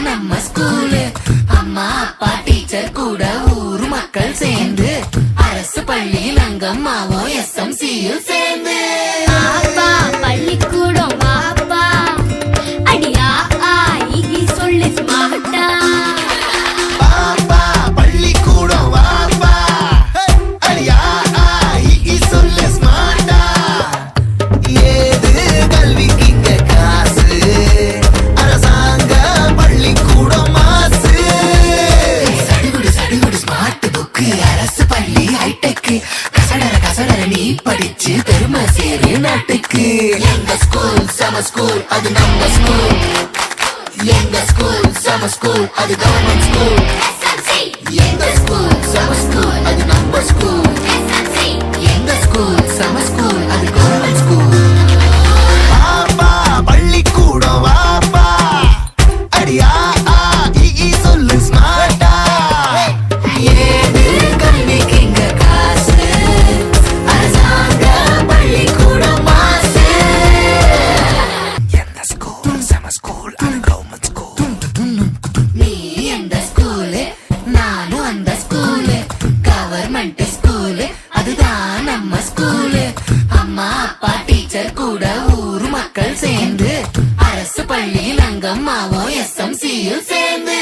நம்ம ஸ்கூலு அம்மா அப்பா டீச்சர் கூட ஊரு மக்கள் சேர்ந்து. அரசு பள்ளியில் அங்கம்மாவோ எஸ் எம் சேர்ந்து. எங்க ஸ்கூல் சம ஸ்கூல் அது நம்ம ஸ்கூல். எங்க ஸ்கூல் சம ஸ்கூல் அது கவர்மெண்ட் ஸ்கூல் எங்க ஸ்கூல் சம ஸ்கூல் அது நம்ம ஸ்கூல் எங்க ஸ்கூல் சம ஸ்கூல் டீச்சர் கூட ஊரு மக்கள் சேர்ந்து அரசு பள்ளியில் அங்கம்மாவோ எஸ் எஸ்எம்சியில் சேர்ந்து.